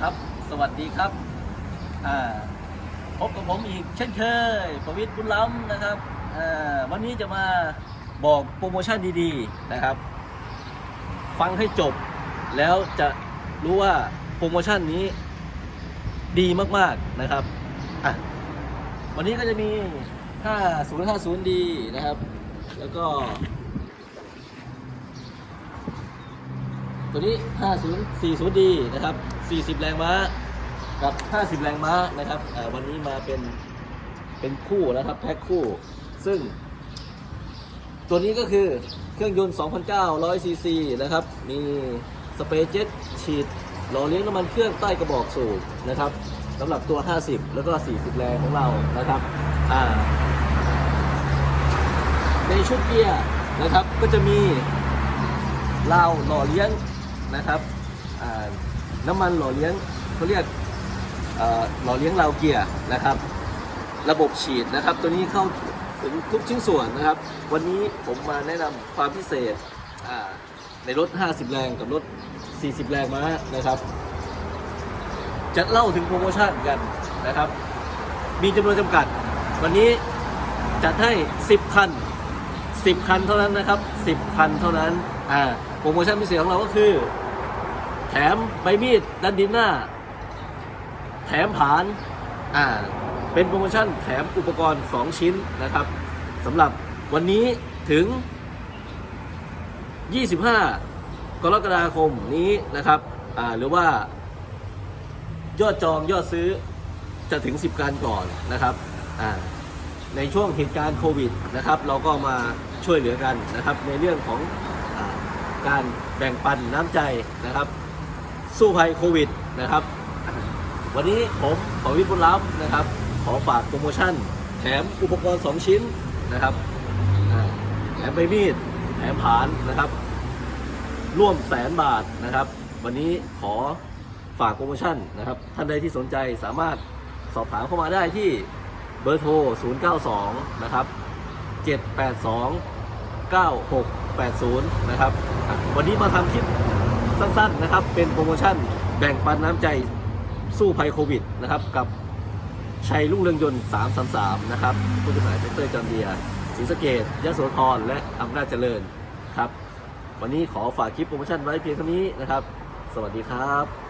ครับ สวัสดีครับพบกับผมอีกเช่นเคย ประวิทย์บุญล้ำนะครับวันนี้จะมาบอกโปรโมชั่นดีๆนะครับ ฟังให้จบ แล้วจะรู้ว่าโปรโมชั่นนี้ดีมากๆนะครับวันนี้ก็จะมี 5050 ดีนะครับ แล้วก็ ตัวนี้ 5040ดีนะครับ 40 แรงม้ากับ 50 แรงม้านะครับวันนี้มาเป็นเป็นคู่นะครับแพ็คคู่ ซึ่ง ตัวนี้ก็คือเครื่องยนต์ 2,900 ซีซีนะครับ มีสเปรย์เจ็ตฉีดหล่อเลี้ยงน้ำมันเครื่องใต้กระบอกสูบนะครับสำหรับตัว 50 แล้วก็ 40 แรงของเรานะครับในชุดเกียร์นะครับก็จะมีเหล้าหล่อเลี้ยง นะครับน้ำมันหล่อเลี้ยงเขาเรียกหล่อเลี้ยงเหลาเกียร์นะครับ ระบบฉีดนะครับ ตัวนี้เข้าถึงทุกชิ้นส่วนนะครับ วันนี้ผมมาแนะนำความพิเศษในรถ 50 แรงกับรถ 40 แรงม้านะครับ จะเล่าถึงโปรโมชั่นกันนะครับ มีจำนวนจำกัด วันนี้จัดให้ 10 คัน 10 คันเท่านั้นนะครับ 10 คันเท่านั้น อ่า โปรโมชั่นพิเศษของเราก็คือ ถมใบมีดดันดินหน้า แถมผานอ่าเป็นโปรโมชั่นแถมอุปกรณ์ 2 ชิ้นนะครับสำหรับวันนี้ถึง 25 กรกฎาคมนี้นะครับอ่าหรือว่ายอดจองยอดซื้อจะถึง 10 การก่อนนะครับอ่าในช่วงเหตุการณ์โควิดนะครับเราก็มาช่วยเหลือกันนะครับในเรื่องของอการแบ่งปันน้ำใจนะครับ สู้ภัยโควิดนะครับ วันนี้ผมขอวิทย์บุญล้ำนะครับ ขอฝากโปรโมชั่น แถมอุปกรณ์ 2 ชิ้นนะครับแถมใบมีดแถมผานนะครับ ร่วมแสนบาทนะครับ วันนี้ขอฝากโปรโมชั่นนะครับ ท่านใดที่สนใจสามารถสอบถามเข้ามาได้ที่เบอร์โทร 092 นะครับ 782 9680 นะครับ วันนี้มาทำคลิป สั้นๆนะครับ เป็นโปรโมชั่นแบ่งปันน้ำใจสู้ภัยโควิดนะครับ กับชัยลุ่งเรืองยนต์ 333 นะครับ ผู้จำหน่ายเตอร์จอนเดียศรีสะเกดยโสธรและอำนาจเจริญครับ วันนี้ขอฝากคลิปโปรโมชั่นไว้เพียงเท่านี้นะครับ สวัสดีครับ